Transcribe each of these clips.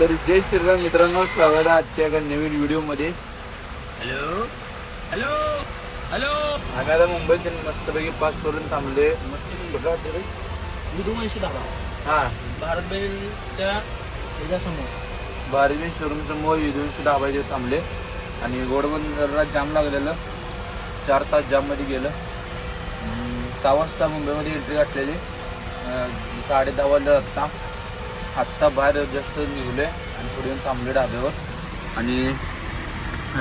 तर जय श्रीराम मित्रांनो स्वागत आहे आजच्या एका नवीन व्हिडिओमध्ये. हॅलो हॅलो हॅलो आम्ही आता मुंबईत मस्तपैकी पास करून थांबले. मस्त? विधुवंशी धाबा हा. भारत बेलच्या ह्याच्यासमोर. बारवी शोरूम समोर विदुंशी ढाबाचे थांबले. आणि गोडबंदरला जाम लागलेलं. चार तास जाममध्ये गेलं. सहा वाजता मुंबईमध्ये एंट्री घातलेली. अं, साडे दहा वाजता. आत्ता बाहेर जस्ट निघले आणि थोडी येऊन थांबले डाब्यावर आणि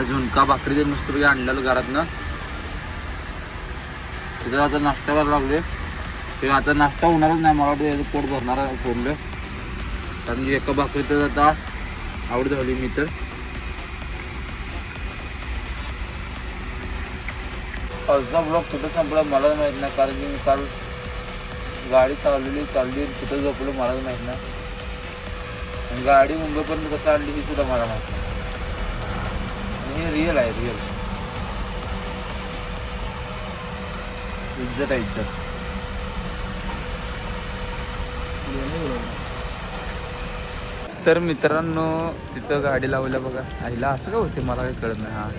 झुणका भाकरी ते मस्तपैकी आणलेलं घरातनं. तिथं आता नाश्ता करायला लागले ते आता नाश्ता होणारच नाही मला वाटतं याचं पोट भरणार आहे पूर्ण. कारण की एका तर आता आवड झाली मी तर. अर्धा ब्लॉक कुठं संपला मला माहीत नाही कारण की मी काल गाडी चालवली चालली कुठं झोपलो मलाच माहीत नाही. आणि गाडी मुंबईपर्यंत कसं आणली ही सुद्धा मला माहीत नाही. आणि हे रिअल आहे रिअल इज्जत आहे इज्जत. तर मित्रांनो तिथं गाडी लावल्या बघा. आईला असं का होते? मला काही कळत नाही. हा.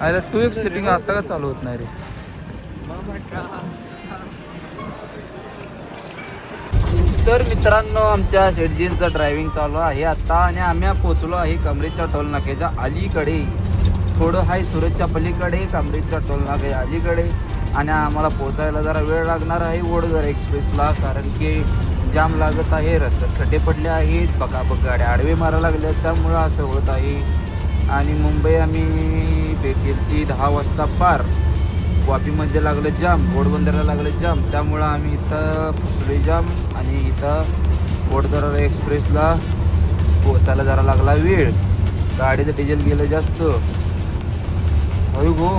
आईला टू एक सिटिंग आता का चालू होत नाही रे? तर मित्रांनो आमच्या शेटजींचं ड्रायव्हिंग चालू आहे. आता आणि आम्ही पोचलो आहे कमरेच्या टोल नाक्याच्या अलीकडे. थोडं आहे सुरतच्या पलीकडे कमरेच्या टोल नाक्याच्या अलीकडे. आणि आम्हाला पोचायला जरा वेळ लागणार आहे वडोदरा एक्सप्रेसला कारण की जाम लागत आहे रस्त्यात खड्डे पडले आहेत. बकाबक गाड्या आडवे मारा लागल्या त्यामुळं असं होत आहे. आणि मुंबई आम्ही केली ती दहा वाजता पार. वापीमध्ये लागलं जाम घोडबंदरला लागलं जाम. त्यामुळं आम्ही इथं फसलोय जाम आणि इथं घोडदरा एक्सप्रेसला पोचायला जरा लागला वेळ. गाडीचं डिझेल गेलं जास्त. अयो गो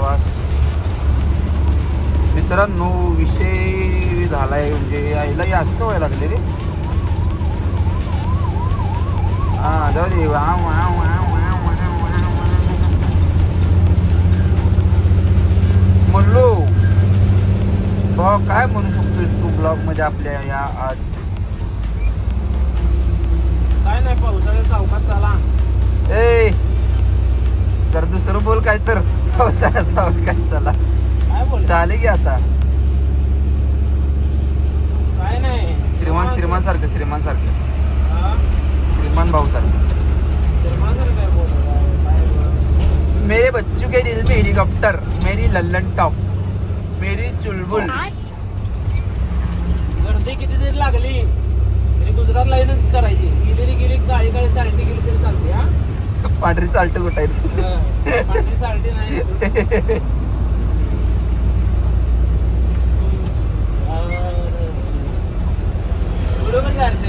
वास मित्रांनो विषय झालाय म्हणजे आईला हे असं व्हायला लागले रे? हा जाऊ दे म्हणलो. भाऊ काय म्हणू शकतोस तू ब्लॉगमध्ये आपल्या या आज? काय नाही पावसाळ्यात चौकात चाला. ए तर दुसरं बोल काय तर. पावसाळ्यात सावध काय चला. काय बोल चाले की आता. काय नाही. श्रीमान श्रीमान सारखं श्रीमान सारखं? श्रीमान भाऊ सारखं. श्रीमान बोल काय बोल? मेरे बच्चों के दिल में हेलीकॉप्टर मेरी लल्लन टॉप मेरी चुलबुल। गर्दी किती जरी लागली तरी गुजरात लाईनच करायची. गेलेली गेली काळी काळी सारखी गेली तरी चालते हा? पांढरी चालतं कुठायला हा. पांढरी सारखी नाही.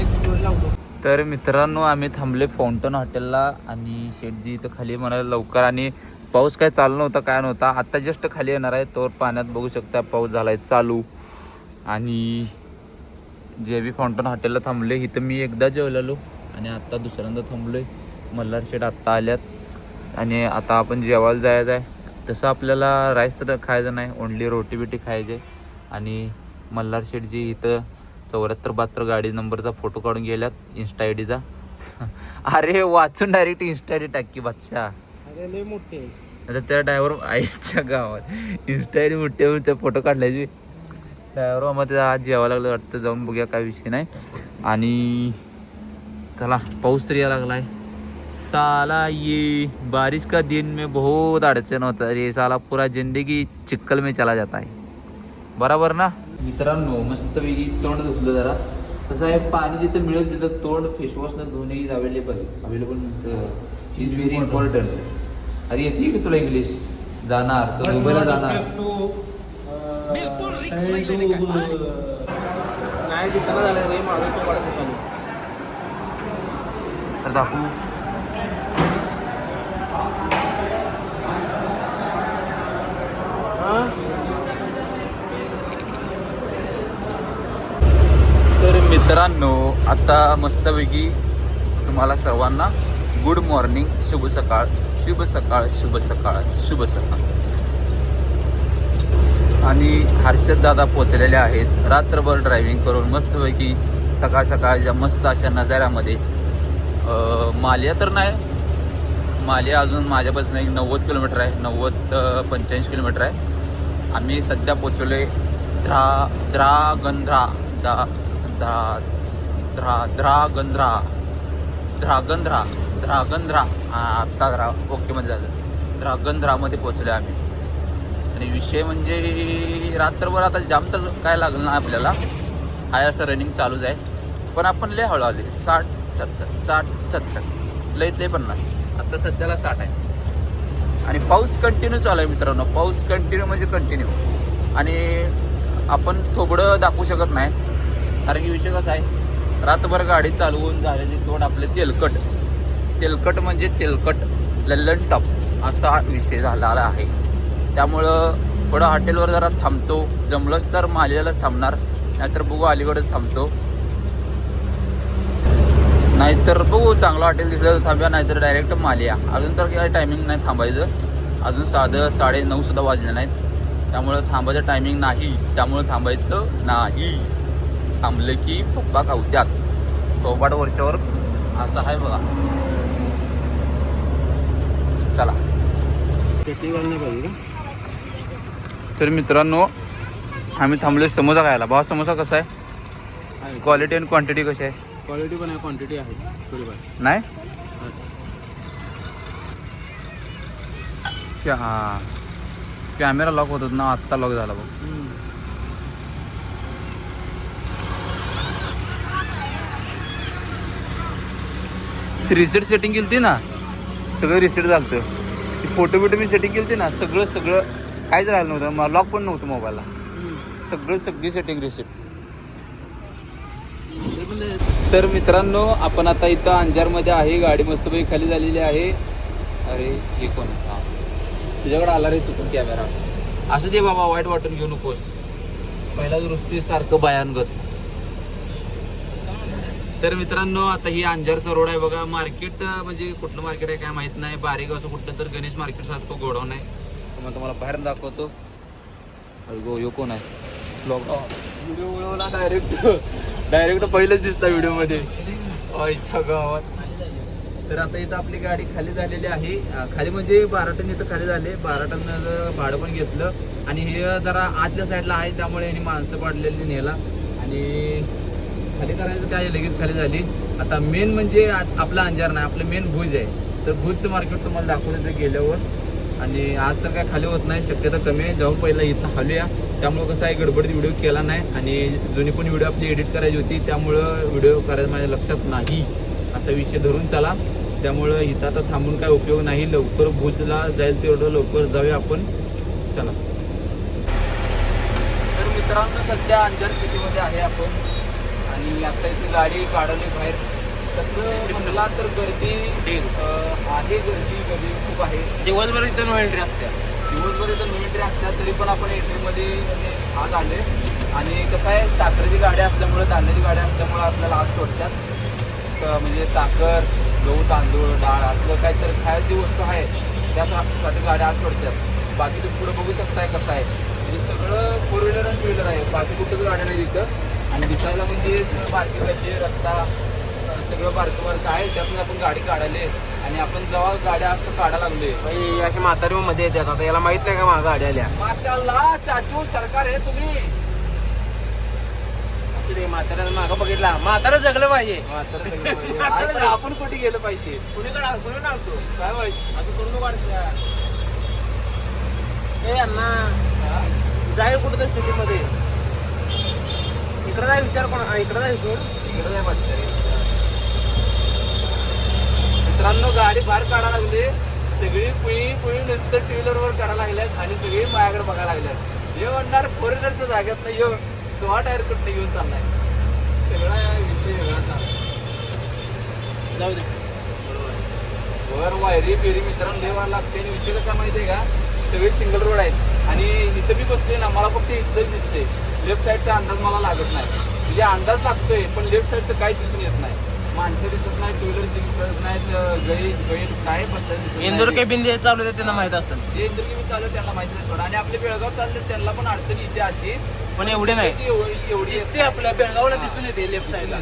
एक व्हिडिओ लावतो. तर मित्रांनो आम्ही थांबले फाउंटन हॉटेलला आणि शेटजी इथं खाली म्हणाले लवकर. आणि पाऊस काय चालू नव्हता काय नव्हता आत्ता जस्ट खाली येणार आहे. तोवर पाण्यात बघू शकता पाऊस झाला आहे चालू. आणि जे बी फाउंटन हॉटेलला थांबले इथं मी एकदा जेवलेलो आणि आत्ता दुसऱ्यांदा थांबलो आहे मल्हार शेट आत्ता आल्यात. आणि आता आपण जेवायला जायचं आहे. तसं आपल्याला राईस तर खायचं नाही ओनली रोटी बिटी खायचे आणि मल्हार शेटजी इथं चौऱ्याहत्तर बहात्तर गाडी नंबरचा फोटो काढून गेल्यात इन्स्टा आय डीचा. अरे वाचून डायरेक्ट इन्स्टा आय डी टाकी बादशा अरे लय मोठे आहे. आता त्या ड्रायव्हर आईच्या गावात. इन्स्टा आय डी मोठे होऊन त्या फोटो काढल्याची. ड्रायव्हरमध्ये आज जेवायला लागलं वाटतं जाऊन बघूया काय विषय नाही. आणि चला पाऊस तर यायला लागलाय. साला ये बारिश का दिन में बहुत अडचण होता. रे साला पूरा जिंदगी चिक्कल में चला जाता है. बरोबर ना? मित्रांनो मस्तपैकी तोंड धुतलं जरा. कसं आहे पाणी जिथं मिळेल तिथं तोंड फेसवॉशनं धुणे is available available is very important अरे येते की तुला इंग्लिश जाणार तर मुंबईला जाणार. नाही झालं रे माझं तो चालू तर दाखवू तर मित्रांनो आता मस्तपैकी तुम्हाला सर्वांना गुड मॉर्निंग शुभ सकाळ शुभ सकाळ शुभ सकाळ शुभ सकाळ. आणि हर्षद दादा पोचलेले आहेत रात्रभर ड्रायव्हिंग करून मस्तपैकी सकाळ सकाळच्या मस्त अशा नजाऱ्यामध्ये. माल्या मालिया तर नाही मालिया अजून माझ्यापासून एक नव्वद किलोमीटर आहे नव्वद पंच्याऐंशी किलोमीटर आहे. आम्ही सध्या पोचवले द्रा द्रागंध्रा दा द्रा द्रा द्रागंध्रा द्रागंध्रा द्रागंध्रा हां आत्ता द्रा ओकेमध्ये झालं. द्रागंध्रामध्ये पोचलो आम्ही. आणि विषय म्हणजे रात्रभर आता जाम तर काय लागलं ना आपल्याला. हाय असं रनिंग चालूच आहे. पण आपण लय हळू आले साठ सत्तर साठ सत्तर. लय ते पन्नास. आत्ता सध्याला साठ आहे. आणि पाऊस कंटिन्यू चालू आहे मित्रांनो. पाऊस कंटिन्यू म्हणजे कंटिन्यू आणि आपण थोबडं दाखवू शकत नाही. कारण की विषय कसा आहे रातभर गाडी चालवून झालेली तोंड आपले तेलकट. तेलकट म्हणजे तेलकट लल्लन टॉप असा विषय झालेला आहे. त्यामुळं थोडं हॉटेलवर जरा थांबतो. जमलंच तर मालियालाच थांबणार नाहीतर बघू अलीकडेच थांबतो. नाहीतर बघू चांगलं हॉटेल दिसलं तर थांबूया नाहीतर डायरेक्ट मालिया. अजून तर काही टायमिंग नाही थांबायचं. अजून साधं साडे नऊ सुद्धा वाजले नाहीत. त्यामुळं थांबायचं टायमिंग नाही. त्यामुळं थांबायचं नाही. थांबलं की पप्पा खाऊत्यात चौपाट वरच्यावर असं आहे बघा. चला. तर मित्रांनो आम्ही थांबलोय समोसा खायला. भावा समोसा कसा आहे? क्वालिटी आणि क्वांटिटी कशी आहे? क्वालिटी पण आहे क्वांटिटी आहे. थोडीफार नाही? क्या हां. कॅमेरा लॉक होत होता ना आत्ता लॉक झाला बघ. रिसेट सेटिंग केली ना सगळं रिसेट झालं ती फोटो बिटो मी सेटिंग केली ना सगळं सगळं काहीच राहिलं नव्हतं. मला लॉक पण नव्हतं मोबाईलला सगळं सगळी सेटिंग रिसेट तर मित्रांनो आपण आता इथं अंजारमध्ये आहे. गाडी मस्तपैकी खाली झालेली आहे. अरे हे कोण? तुझ्याकडे आला रे चुकून कॅमेरा असं दे बाबा वाईट वाटून घेऊ नकोस. पहिला दुरुस्ती सारखं भयानगत तर मित्रांनो आता ही अंजारचा रोड आहे बघा. मार्केट म्हणजे कुठलं मार्केट आहे काय माहीत नाही. बारीक असं कुठलं तर गणेश मार्केट सारखं गोडाऊन आहे. मग तुम्हाला बाहेर दाखवतो. अगो यो कोण आहे? व्हिडिओ डायरेक्ट डायरेक्ट पहिलेच दिसता व्हिडिओमध्ये आईच्या गावात तर आता इथं आपली गाडी खाली झालेली आहे. खाली म्हणजे बारा टन इथं खाली झाले. बारा टन भाडं पण घेतलं. आणि हे जरा आतल्या साईडला आहे त्यामुळे माणसं पाडलेली नेला. आणि खाली करायचं काय लगेच खाली झाली. आता मेन म्हणजे आपला अंजार नाही आपलं मेन भुज आहे. तर भुजचं मार्केट तुम्हाला दाखवलं ते गेल्यावर आणि आज तर काय खाली होत नाही शक्यता कमी आहे. जाऊन पहिला इथं हलूया त्यामुळं कसं आहे गडबडीत व्हिडिओ केला नाही आणि जुनी पण व्हिडिओ आपली एडिट करायची होती. त्यामुळं व्हिडिओ करायचं माझ्या लक्षात नाही. असा विषय धरून चला. त्यामुळं इथं आता थांबून काय उपयोग नाही. लवकर भुजला जाईल तेवढं लवकर जाऊया आपण. चला. तर मित्रांनो सध्या अंजर सिटीमध्ये आहे आपण. आणि आता इथे गाडी काढवली बाहेर. तसं म्हणला तर गर्दी आहे गर्दी गर्दी खूप आहे. दिवसभर इथं नो एंट्री असते. दिवसभर इथं नो एंट्री असतात तरी पण आपण एंट्रीमध्ये म्हणजे आज आले आणि कसं आहे साखरेची गाडी असल्यामुळे धान्याची गाडी असल्यामुळे आपल्याला आज सोडतात. तर म्हणजे साखर गहू तांदूळ डाळ असलं काहीतरी खायची वस्तू आहे त्यासाठी गाड्या आज सोडतात. बाकी तुम्ही पुढे बघू शकताय कसं आहे. म्हणजे सगळं फोर व्हीलर आणि टू व्हीलर आहे. बाकी कुठंच गाड्या नाही तिथं. आणि दिसायला म्हणजे सगळं बारकी गल्ली रस्ता सगळं बारकं बारकं आहे. त्यातून आपण गाडी काढायला. आणि आपण जेव्हा गाड्या असं काढायला लागलोय अशी म्हातारी मध्ये येतात. आता याला माहीत नाही का माझ्या गाडी आल्या? माशाल्लाह चाचू सरकार आहे तुम्ही. म्हाताऱ्याला मागं बघितला. म्हातारा जगलं पाहिजे. अरे पण आपण कुठे गेलं पाहिजे? कुणीकडे कुणी काय माहिती? असं करू नको वाटतं ए अण्णा. जाईल कुठं सिटीमध्ये इकडे जाय विचार कोण इकडे जाय इकडून इकडे जाय पाहिजे मित्रांनो गाडी बाहेर काढायला लागली. सगळी पुळी पुळी नुसतं टू व्हीलरवर काढायला लागल्यात आणि सगळी माझ्याकडे बघायला लागल्यात. हे म्हणणार फोर व्हीलरच्या जागेत नाही येऊन सोळा टायर कुठं घेऊन चाललाय? सगळा विषय वेगळा जाऊ दे. वर वायरी पेरी मित्रांनो लय वार लागते आणि विषय कसा माहिती आहे का? सगळे सिंगल रोड आहेत. आणि इथं मी बसते ना मला फक्त इथंच दिसते लेफ्ट साईडचा अंदाज मला लागत नाही. म्हणजे अंदाज लागतोय पण लेफ्ट साईडचं काही दिसून येत नाही. माणसं दिसत नाही टू व्हीलर दिवस कळत नाहीत गैर गैर काय बसतात इंदोर केबिन जे चालू आहे त्यांना माहीत असतं. जे इंद्रकी मी चालत त्यांना माहिती नाही सोडा. आणि आपले बेळगाव चालतात त्यांना पण अडचणी येते अशी. पण एवढे नाही. एवढी दिसते आपल्या बेळगावला दिसून येते लेफ्ट साईडला.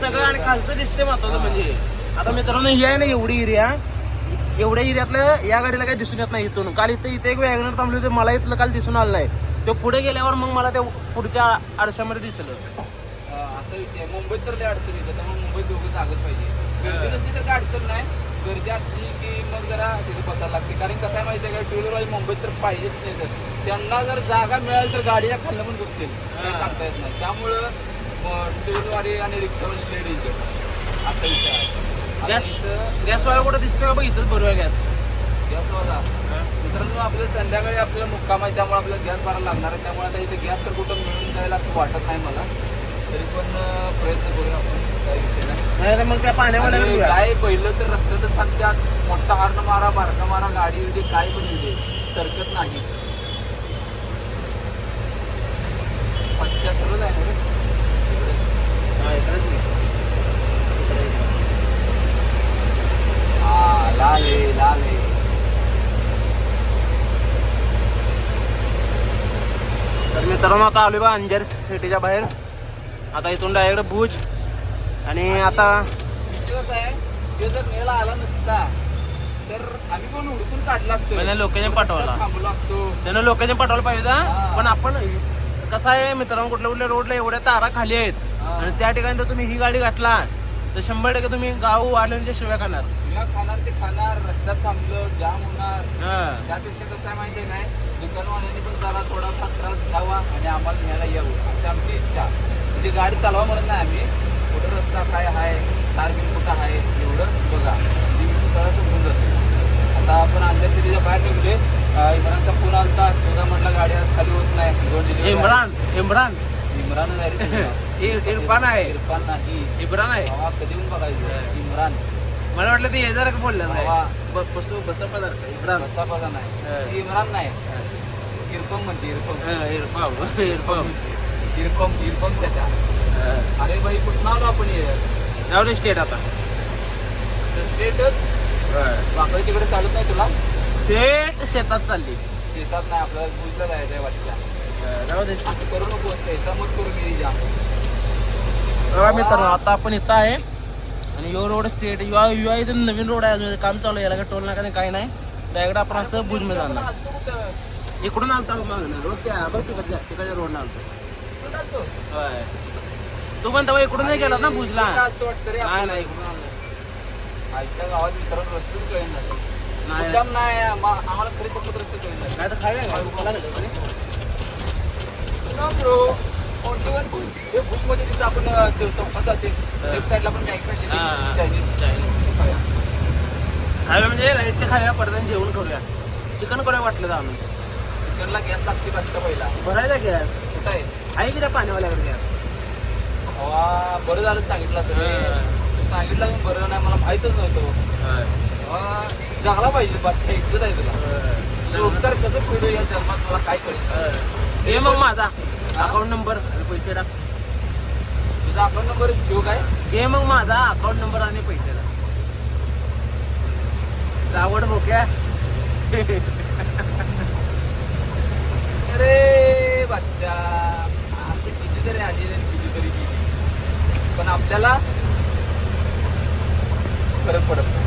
सगळं आणि खालचं दिसते महत्वाचं म्हणजे. आता मित्रांनो ही आहे ना एवढी एरिया. एवढ्या एरियातलं या गाडीला काही दिसून येत नाही इथून. काल इथं इथे एक वॅगनर थांबले होते. मला इथलं काल दिसून आलं नाही. तो पुढे गेल्यावर मग मला त्या पुढच्या आरशामध्ये दिसलं. असा विषय. मुंबईत तर लय अडचण येते त्यामुळे मुंबईत दोघं जागच पाहिजे. गर्दी नसली तर काय अडचण नाही. गर्दी असली की मग जरा तिथे बसायला लागते. कारण कसं आहे माहिती आहे का टू व्हीलरवाले मुंबईत तर पाहिजेच नाही तर. त्यांना जर जागा मिळाली तर गाडीच्या खाल्लं पण बसतील. काही सांगता येत नाही. त्यामुळं टू व्हीलरवाले आणि रिक्षावाले लय डेंजर असा विषय आहे. गॅस गॅसवाला कुठं दिसतोय का? बघ इथंच बरोबर गॅस. गॅसवाला मित्रांनो आपल्याला संध्याकाळी आपल्याला मुक्काम आहे त्यामुळे आपल्याला गॅस भरायला लागणार आहे. त्यामुळे आता इथे गॅस तर कुठं मिळून जाईल असं वाटत नाही मला. तरी पण प्रयत्न करूया आपण. काही विषय नाही. नाही मग त्या आणि काय पहिलं तर रस्त्यातच थांबत्यात मोठा हार्न मारा बारका मारा गाडी उदे काय पण उदे सरकत नाही. पक्षा सर्वच आहे ना रे इकडे. हा लाल आहे लाल आहे. तर मित्रांनो आता आलोय बा अंजर सिटीच्या बाहेर. आता इथून डायरेक्ट भुज. आणि आता आहे तो जर नेला आला नसता तर आम्ही पण हुडकून काढला असतो पाठवला. असतो त्यानं लोकेशन पाठवायला पाहिजे. पण आपण कसं आहे मित्रांनो कुठल्या कुठल्या रोडला एवढ्या तारा खाली आहेत. आणि त्या ठिकाणी जर तुम्ही ही गाडी घातला तर शंभर टक्के तुम्ही गाव आल्याच्या शिवाय खाणार. तुला खाणार ते खाणार रस्त्यात थांबलं जाम होणार. हा. त्यापेक्षा कसं आहे माहिती काय? दुकानवाल्यांनी पण जरा थोडाफार त्रास घ्यावा आणि आम्हाला न्यायला यावं अशी आमची इच्छा. म्हणजे गाडी चालवा म्हणत नाही आम्ही. कुठं रस्ता काय आहे तारबिल कुठं आहे एवढं बघा. विषय सगळं समजून जाते. आता आपण अंधेर सिटीच्या बाहेर निघले इम्रानचा फोन आलता. तुझा म्हटला गाडी आज खाली होत नाही. इम्रान इम्रान. इम्रान इरफान आहे. इरफान नाही. इम्रान आहे. कधी येऊन बघायचं? इम्रान. मला वाटलं ते येणार का बोलला. ब- बसू बसा पदार्थ. इम्रान. कसा बघा नाही. इम्रान नाही. इरफम म्हणते इरफम इरफान इरफान. इरफम इरफम त्याच्या अरे भाई कुठं आलो आपण जाऊ स्टेट आता. स्टेटच वाकडे तिकडे चालत नाही तुला? सेट शेतात चालली. शेतात नाही आपल्याला भुजला जायचं आहे वाटच्या जाऊ दे. असं करू नको सैसा मत करू मी जा. बघा मित्रांनो आता आपण इथं आहे. आणि यो रोड सेट युवा युवा इथं नवीन रोड आहे. काम चालू आहे. याला काही टोल नाका काही नाही. डायरेक्ट आपण असं भुजमध्ये जाणार? इकडून आलता मागणं रोड त्या बघ तिकडच्या तिकडच्या रोडनं आलतो? होय. तू पण तेव्हा इकडून नाही गेला ना भुजला? नाही? नाही इकडून आलो आईच्या गावात मित्रांनो रस्तेच नाही. आम्हाला खरी सपत रस्ते काय तर भुजमध्ये तिथं आपण चौकात जाते. लेफ्ट साईडला पण चायनीज. खाऊया. म्हणजे लाइट खाऊया पडद्याने जेवण करूया. चिकन करूया वाटलं तर आणून चिकनला गॅस लागते बादचा पहिला. भरायचा गॅस कुठं आहे? आहे की त्या पाण्यावाल्याकडे गॅस वा बरं झालं सांगितलं सर सांगितलं बरं नाही मला माहीतच नव्हतं. जगला पाहिजे बादशाह इज्जत आहे तुला. जोडदार कसं फिरू या जन्मात मला काय कळेल? हे. मग माझा अकाउंट नंबर आणि पैसे टाक. तुझा अकाउंट नंबर ठेवू काय? घे मग माझा अकाउंट नंबर आणि पैसे टाक. जावड मोक्या. अरे बादशा असं कितीतरी आलेले कितीतरी गेले. पण आपल्याला फरक पडत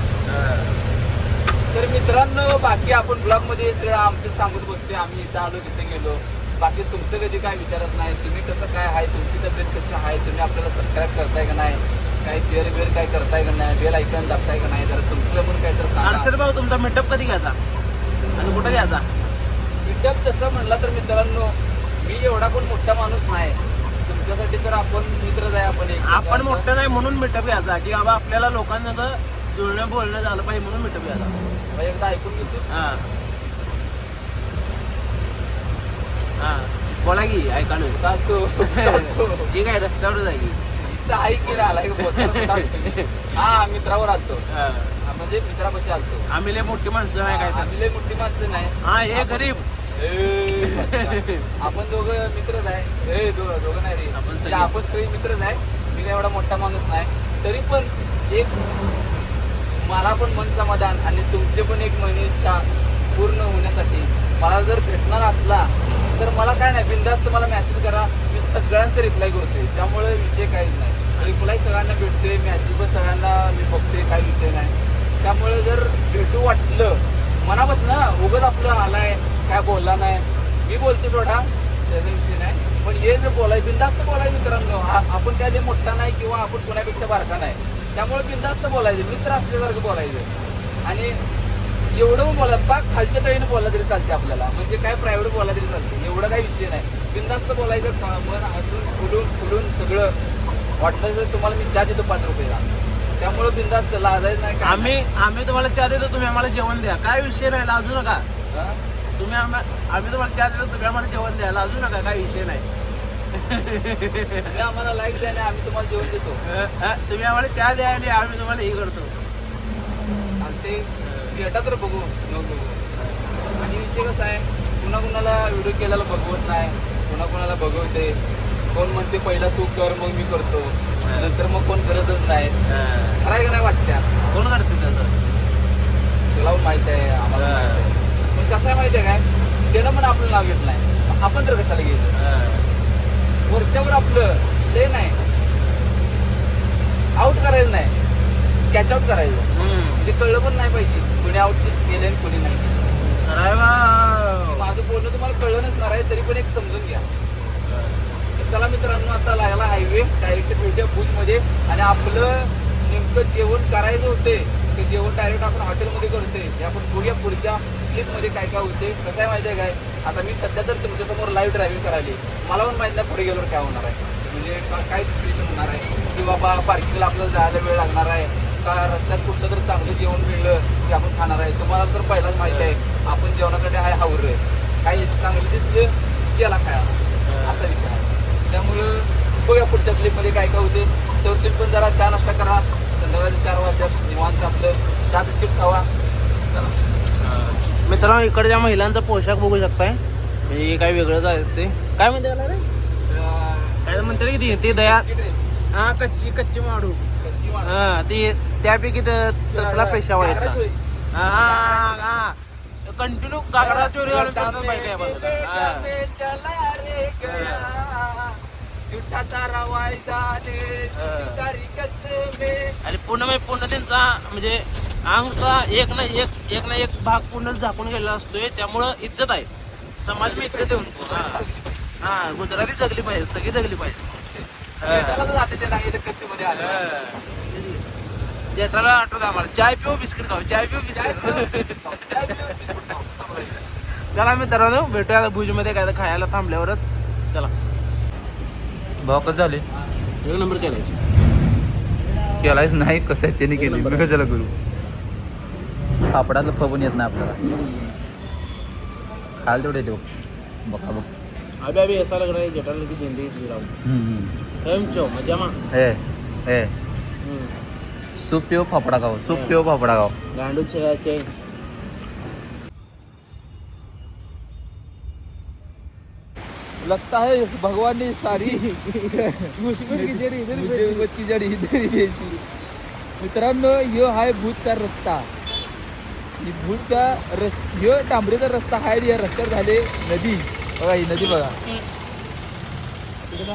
तर मित्रांनो बाकी आपण ब्लॉगमध्ये सगळं आमचं सांगत बसतोय. आम्ही इथं आलो तिथे गेलो. बाकी तुमचं कधी काय विचारत नाही तुम्ही कसं काय आहे तुमची तब्येत कशी आहे तुम्ही आपल्याला सबस्क्राईब करताय का नाही काय शेअर बिअर काय करताय का नाही बेल ऐकून दाबताय का नाही जरा तुमचं म्हणून काय तर सांगा भाऊ तुमचा मिटअप कधी घ्यायचा? आणि कुठं घ्यायचा? मिटअप तसं म्हणला तर मित्रांनो मी एवढा पण मोठा माणूस नाही. तुमच्यासाठी तर आपण मित्रच आहे आपण एक आपण मोठं नाही म्हणून मिटअप घ्यायचा की बाबा आपल्याला लोकांना जुळणं बोलणं झालं पाहिजे म्हणून मिटअप घ्यायचा एकदा ऐकून घेतोस? हा. हा. बोला की ऐकालो. ठीक आहे रस्त्यावर जाईल इथं आहे की. हा मित्रावर आलतो. म्हणजे मित्रापाशी आलतो. आम्ही लय मोठी माणसं आहे काय तर. आम्ही लय मोठी माणसं नाही. हा हे गरीब. आपण दोघं मित्रच आहे. ए दो- दोघं नाही रे. आपण म्हणजे सगळे. आपण सगळे मित्रच आहे. मी काय एवढा मोठा माणूस नाही. तरी पण एक मला पण मन समाधान आणि तुमचे पण एक मन इच्छा पूर्ण होण्यासाठी. मला जर भेटणार असला तर मला काय नाही बिंदास्त मला मेसेज करा. मी सगळ्यांचं रिप्लाय करतोय. त्यामुळे विषय काहीच नाही. रिप्लाय सगळ्यांना भेटतोय. मेसेज पण सगळ्यांना मी बघतोय. काही विषय नाही. त्यामुळे जर भेटू वाटलं मनापासून उगच आपलं आलाय. काय बोलला नाही. मी बोलतो सोडा त्याचा विषय नाही. पण हे जर बोलाय बिंदास्त बोलाय मित्रांनो आपण काय मोठा नाही किंवा आपण कोणापेक्षा बारका नाही. त्यामुळे बिंदास्त बोलायचं मित्र असल्यासारखं बोलायचं. आणि एवढं बोला पाक खालच्या तळीने बोलला तरी चालते आपल्याला. म्हणजे काय प्रायव्हेट बोलला तरी चालते. एवढा काही विषय नाही. बिंदास्त बोलायचं मन हसून फुलून फुलून सगळं वाटलं तर तुम्हाला मी चहा देतो पाच रुपयाला. त्यामुळे बिंदास्त लाजायचं नाही आम्ही आम्ही तुम्हाला चहा देतो तुम्ही आम्हाला जेवण द्या. काय विषय नाही लाजू नका? तुम्ही आम्हा- आम्ही तुम्हाला चहा देतो तुम्ही आम्हाला जेवण द्या लाजू नका काय विषय नाही. तुम्ही आम्हाला लाईक द्या आणि आम्ही तुम्हाला जेवण देतो. तुम्ही आम्हाला चहा द्या आणि आम्ही तुम्हाला हे करतो. आणि ते भेटा तर बघू बघू आणि विषय कसा आहे कुणा कुणाला व्हिडिओ केलेला बघवत नाही कुणा कुणाला बघवते. कोण म्हणते पहिला तू कर मग मी करतो. नंतर मग कोण करतच नाही. खरं आहे का नाही बादशाह? कोण करते त्याचं? तुला पण माहीत आहे आम्हाला पण माहीत आहे. कसं आहे माहिती आहे काय? त्यानं पण आपलं नाव घेत नाही आपण तर कशाला अ, वरच्यावर आपलं ते नाही. आउट करायचं नाही. कॅच आउट करायचं. म्हणजे कळलं पण नाही पाहिजे कुणी आउट केलं आणि कुणी नाही. माझं बोलणं तुम्हाला कळलं नसणार आहे तरी पण एक समजून घ्या. चला मित्रांनो आता लागला हायवे डायरेक्ट भेटूया भुजमध्ये आणि आपलं नेमकं जेवण करायचं होते ते जेवण डायरेक्ट आपण हॉटेलमध्ये करतोय. ते आपण बघूया पुढच्या क्लिपमध्ये काय काय होते कसं आहे माहिती आहे काय? आता मी सध्या तर तुमच्यासमोर लाईव्ह ड्रायव्हिंग करायली मला पण माहीत नाही पुढे गेल्यावर काय होणार आहे. म्हणजे काय सिच्युएशन होणार आहे? की बाबा पार्किंगला आपल्याला जायला वेळ लागणार आहे. का रस्त्यात कुठलं तर चांगलं जेवण मिळलं की आपण खाणार आहे? तुम्हाला तर पहिलाच माहिती आहे आपण जेवणासाठी हाय हावर काही चांगलं दिसलं याला खायला असा विषय आहे. त्यामुळं बघा पुढच्या क्लिपमध्ये काय काय होते. तर तुम्ही पण जरा चहा नाश्ता करा. संध्याकाळी चार वाजता निवांत आपलं. चहा बिस्किट खावा. मित्रांनो इकडच्या महिलांचा पोशाख बघू शकताय. म्हणजे हे काय वेगळंच आहे ते. काय म्हणते त्याला रे? काय म्हणते रे? ती- ते दया हा कच्ची कच्ची माडू. हा ती त्यापैकी तसला पैसा व्हायचा हा हा हा कंटिन्यू काकडा चोरी. हा. आणि पूर्ण म्हणजे पूर्ण त्यांचा म्हणजे अंगचा एक ना एक एक ना एक भाग पूर्ण झाकून गेलेला असतोय त्यामुळं इज्जत आहे. समाज मी इज्जत देऊन हा. गुजराती जगली पाहिजे सगळी जगली पाहिजे. जेठाला आठवत आम्हाला चाय पिऊ बिस्किट खाऊ चाय पिऊ बिस्किट चला मित्रांनो भेटूया भुजमध्ये काय तर खायला थांबल्यावरच. चला. भाव कसं झाले? एक नंबर केलाय केलायच नाही कसं आहे? त्याने केलं. मी कशाला करू? पापडातलं फबून येत नाही आपल्याला. खाल तेवढे देऊ. बघा बघ. अभी अभी ऐसा लग रहा है जेठालाल की जिंदगी जी रहा हूँ हम्म, हम्म. एम चो मजा मा. ए ए सूप पिओ खाओ सूप पिओ खाओ गांडू छे छे लगता है भगवान ने सारी। मुसीबत की जड़ी इधर की जड़ी इधर ही मित्रांनो ह्यो हाय भूतचा रस्ता। ही भूतचा रस ह्यो डांबरीचा रस्ता आहे या रस्त्यावर झाले नदी. बघा ही नदी बघा.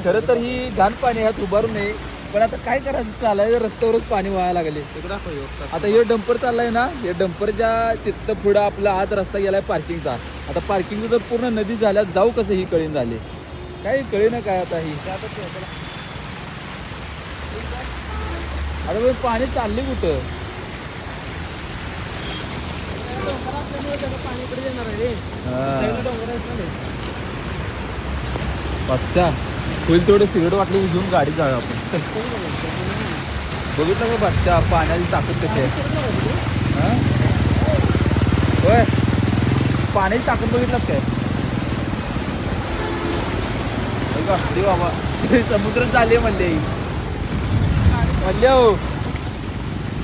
खरं तर ही घाण पाणी ह्यात उभारू नये. पण आता काय करायचं? चालायचं रस्त्यावरच पाणी व्हायला लागले. आता हे डंपर चाललाय ना हे डंपरच्या तिथं पुढं आपला आत रस्ता गेलाय पार्किंगचा. आता पार्किंगचं जर पूर्ण नदी झाल्या जाऊ कसं ही कळीन झाले? काही कळे ना काय आता ही. आता बघ, पाणी चालले कुठं? पक्षा होईल तेवढे सिगरेट वाटले घेऊन गाडी जाऊ आपण. बघितलं का पक्षा पाण्याची ताकद कशी आहे? होय. पाण्याची ताकद बघितलं काय? अरे बाबा. समुद्र चालले म्हणले म्हणले हो